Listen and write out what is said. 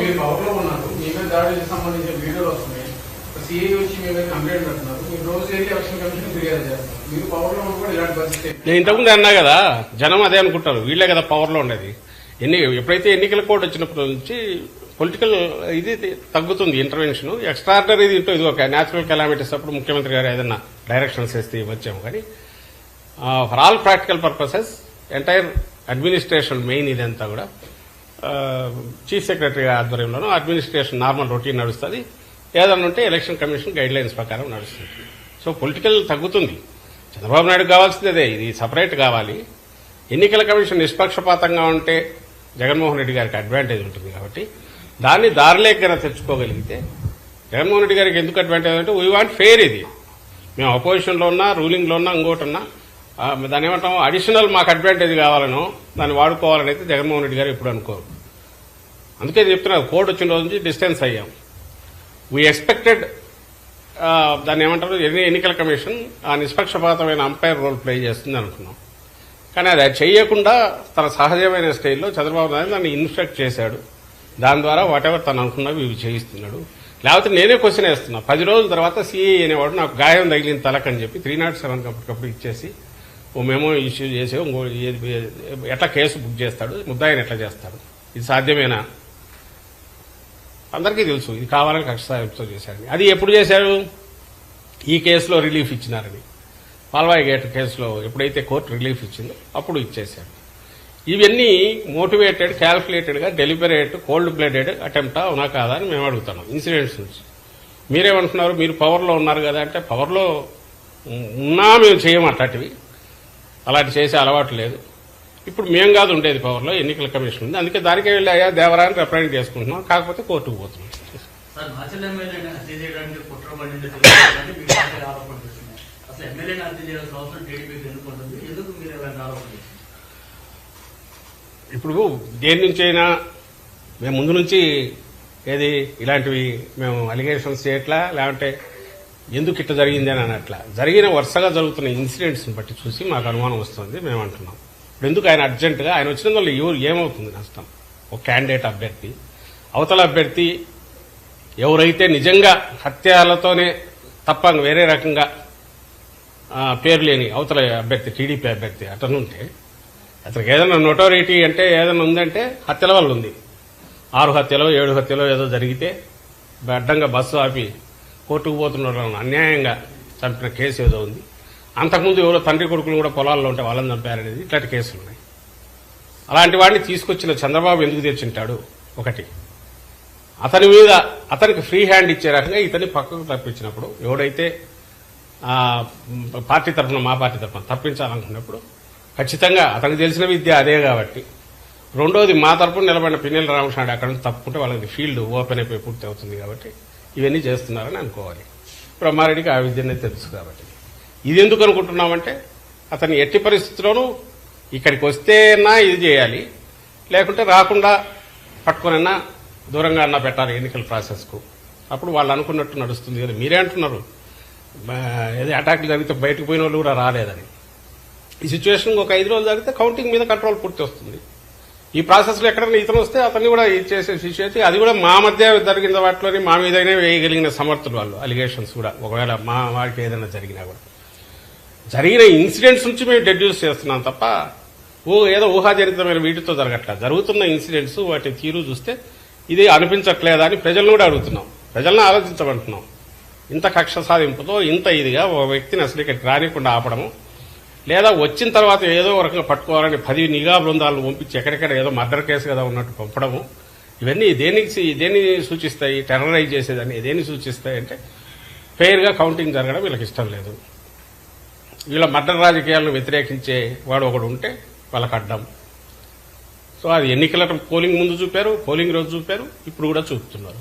మీరు పవర్లో ఉన్నారు. మీ మీద దాడికి సంబంధించిన వీడియోలు వస్తున్నాయి. సిఐ వచ్చి మీ మీద కంప్లైంట్ పెడుతున్నారు. మీరు రోజు వెళ్ళి ఎలక్షన్ కమిషన్ ఫిర్యాదు చేస్తారు మీరు పవర్లో ఉండి కూడా ఇలాంటి పరిస్థితి నేను ఇంతకుముందు అన్నా కదా జనం అదే అనుకుంటారు. వీళ్ళే కదా పవర్లో ఉండేది. ఎన్ని ఎప్పుడైతే ఎన్నికల కోడ్ వచ్చినప్పటి నుంచి పొలిటికల్ ఇది తగ్గుతుంది ఇంటర్వెన్షన్ ఎక్స్ట్రాడినరీ దీంట్లో ఇది ఒక న్యాచురల్ కెలామిటీస్ అప్పుడు ముఖ్యమంత్రి గారు ఏదైనా డైరెక్షన్స్ ఇస్తే వచ్చాము కానీ for all practical purposes entire administration main ఇదంతా కూడా చీఫ్ సెక్రటరీ ఆధ్వర్యంలోనూ అడ్మినిస్ట్రేషన్ నార్మల్ రొటీన్ నడుస్తుంది. ఏదన్నా ఉంటే ఎలక్షన్ కమిషన్ గైడ్ లైన్స్ ప్రకారం నడుస్తుంది. సో పొలిటికల్ తగ్గుతుంది. చంద్రబాబు నాయుడు కావాల్సింది అదే ఇది సపరేట్ కావాలి. ఎన్నికల కమిషన్ నిష్పక్షపాతంగా ఉంటే జగన్మోహన్ రెడ్డి గారికి అడ్వాంటేజ్ ఉంటుంది కాబట్టి దాన్ని దారిలేకన తెచ్చుకోగలిగితే జగన్మోహన్ రెడ్డి గారికి ఎందుకు అడ్వాంటేజ్ అంటే వీ వాంట్ ఫెయిర్ ఇది. మేము అపోజిషన్లో ఉన్నా రూలింగ్లో ఉన్నా ఇంకోటి ఉన్నా దాని దాన్ని ఏమంటాం? అడిషనల్ మాకు అడ్వాంటేజ్ కావాలనో దాన్ని వాడుకోవాలని అయితే జగన్మోహన్ రెడ్డి గారు ఎప్పుడు అనుకోరు. అందుకే చెప్తున్నారు కోడ్ వచ్చిన రోజు నుంచి డిస్టెన్స్ అయ్యాం. వీ ఎక్స్పెక్టెడ్ దాన్ని ఏమంటారు? ఎన్ని ఎన్నికల కమిషన్ ఆ నిష్పక్షపాతమైన అంపైర్ రోల్ ప్లే చేస్తుంది అనుకున్నాం. కానీ అది చేయకుండా తన సహజమైన స్టైల్లో చంద్రబాబు నాయుడు దాన్ని ఇన్స్ట్రక్ట్ చేశాడు. దాని ద్వారా వాట్ ఎవర్ తను అనుకున్నవి ఇవి చేయిస్తున్నాడు. లేకపోతే నేనే క్వశ్చన్ వేస్తున్నా. పది రోజుల తర్వాత సిఐ అనేవాడు నాకు గాయం తగిలిన తలకని చెప్పి త్రీ నాట్ సెవెన్ అప్పటికప్పుడు ఇచ్చేసి ఓ మెమో ఇష్యూ చేసి ఇంకో ఎట్లా కేసు బుక్ చేస్తాడు ముద్దాయిని ఎట్లా చేస్తాడు? ఇది సాధ్యమేనా? అందరికీ తెలుసు ఇది కావాలని కక్ష సాయంతో చేశారని అది ఎప్పుడు చేశారు ఈ కేసులో రిలీఫ్ ఇచ్చినారని. పాల్వాయి గేట్ కేసులో ఎప్పుడైతే కోర్టు రిలీఫ్ ఇచ్చిందో అప్పుడు ఇచ్చేశారు ఇవన్నీ మోటివేటెడ్ క్యాల్కులేటెడ్గా డెలిబరేట్ కోల్డ్ బ్లడెడ్ అటెంప్టా అవునా కాదా అని మేము అడుగుతున్నాం ఇన్సిడెంట్స్ నుంచి. మీరేమంటున్నారు? మీరు పవర్లో ఉన్నారు కదా అంటే పవర్లో ఉన్నా మేము చేయము అట్లాంటివి. అలాంటి చేసే అలవాటు లేదు. ఇప్పుడు మేము కాదు ఉండేది పవర్లో ఎన్నికల కమిషన్ ఉంది. అందుకే దానికే వెళ్ళి అయ్యా దేవరాన్ని రిప్రజెంట్ చేసుకుంటున్నాం. కాకపోతే కోర్టుకు పోతున్నాం. ఇప్పుడు దేని నుంచి అయినా మేము ముందు నుంచి ఏది ఇలాంటివి మేము అలిగేషన్స్ చేయట్లా? లేదంటే ఎందుకు ఇట్లా జరిగింది అని అట్లా జరిగిన వరుసగా జరుగుతున్న ఇన్సిడెంట్స్ని బట్టి చూసి మాకు అనుమానం వస్తుంది మేము అంటున్నాం ఇప్పుడు ఎందుకు ఆయన అర్జెంటుగా ఆయన వచ్చిన వల్ల ఎవరు ఏమవుతుంది నష్టం? ఒక క్యాండిడేట్ అభ్యర్థి అవతల అభ్యర్థి ఎవరైతే నిజంగా హత్యాలతోనే తప్ప వేరే రకంగా పేరు లేని అవతల అభ్యర్థి టీడీపీ అభ్యర్థి అతనుంటే అతనికి ఏదైనా నోటోరిటీ అంటే ఏదైనా ఉందంటే హత్యల వల్ల ఉంది. ఆరు హత్యలో ఏడు హత్యలో ఏదో జరిగితే అడ్డంగా బస్సు ఆపి కోర్టుకు పోతున్నారు అన్యాయంగా చంపిన కేసు ఏదో ఉంది. అంతకుముందు ఎవరో తండ్రి కొడుకులు కూడా పొలాల్లో ఉంటే వాళ్ళని చంపారనేది ఇట్లాంటి కేసులు ఉన్నాయి అలాంటి వాడిని తీసుకొచ్చిన చంద్రబాబు ఎందుకు తెచ్చింటాడు? ఒకటి. అతని మీద అతనికి ఫ్రీ హ్యాండ్ ఇచ్చే రకంగా ఇతన్ని పక్కకు తప్పించినప్పుడు ఎవడైతే పార్టీ తరఫున మా పార్టీ తరఫున తప్పించాలనుకున్నప్పుడు ఖచ్చితంగా అతనికి తెలిసిన విద్య అదే కాబట్టి రెండోది మా తరపున నిలబడిన పిన్నెల రామకృష్ణ అక్కడ నుంచి తప్పుకుంటే వాళ్ళకి ఫీల్డ్ ఓపెన్ అయిపోయి పూర్తి అవుతుంది కాబట్టి ఇవన్నీ చేస్తున్నారని అనుకోవాలి. బ్రహ్మారెడ్డికి ఆ విద్యనే తెలుసు కాబట్టి. ఇది ఎందుకు అనుకుంటున్నామంటే అతని ఎట్టి పరిస్థితుల్లోనూ ఇక్కడికి వస్తేనా ఇది చేయాలి. లేకుంటే రాకుండా పట్టుకునన్నా దూరంగా అన్నా పెట్టాలి ఎన్నికల ప్రాసెస్కు. అప్పుడు వాళ్ళు అనుకున్నట్టు నడుస్తుంది కదా మీరే అంటున్నారు. ఏదో అటాక్లు జరిగితే బయటకు పోయిన వాళ్ళు కూడా రాలేదని. ఈ సిచ్యువేషన్ ఒక ఐదు రోజులు జరిగితే కౌంటింగ్ మీద కంట్రోల్ పూర్తి వస్తుంది. ఈ ప్రాసెస్లో ఎక్కడైనా ఇతను వస్తే అతన్ని కూడా ఇది చేసే సిచ్యువేషన్ అది కూడా మా మధ్య జరిగిన వాటిలోని మా మీదైనా వేయగలిగిన సమర్థులు వాళ్ళు అలిగేషన్స్ కూడా. ఒకవేళ మా వాటికి ఏదైనా జరిగినా కూడా. జరిగిన ఇన్సిడెంట్స్ నుంచి మేము డెడ్యూస్ చేస్తున్నాం తప్ప ఓ ఏదో ఊహాజనితమైన వీటితో జరగట్ల. జరుగుతున్న ఇన్సిడెంట్స్ వాటి తీరు చూస్తే ఇది అనిపించట్లేదా అని ప్రజలను కూడా అడుగుతున్నాం. ప్రజలను ఆలోచించమంటున్నాం. ఇంత కక్ష సాధింపుతో ఇంత ఇదిగా ఒక వ్యక్తిని అసలు ఇక్కడికి రానికుండా ఆపడము లేదా వచ్చిన తర్వాత ఏదో ఒక రకంగా పట్టుకోవాలని పది నిఘా బృందాలను పంపించి ఎక్కడెక్కడ ఏదో మర్డర్ కేసు కదా ఉన్నట్టు పంపడము. ఇవన్నీ దేనికి దేని సూచిస్తాయి? టెర్రరైజ్ చేసేదాన్ని దేన్ని సూచిస్తాయి అంటే ఫెయిర్గా కౌంటింగ్ జరగడం వీళ్ళకి ఇష్టం లేదు. వీళ్ళ మర్డర్ రాజకీయాలను వ్యతిరేకించే వాడు ఒకడు ఉంటే వాళ్ళకి అడ్డం. సో అది ఎన్నికల పోలింగ్ ముందు చూపారు పోలింగ్ రోజు చూపారు ఇప్పుడు కూడా చూపుతున్నారు.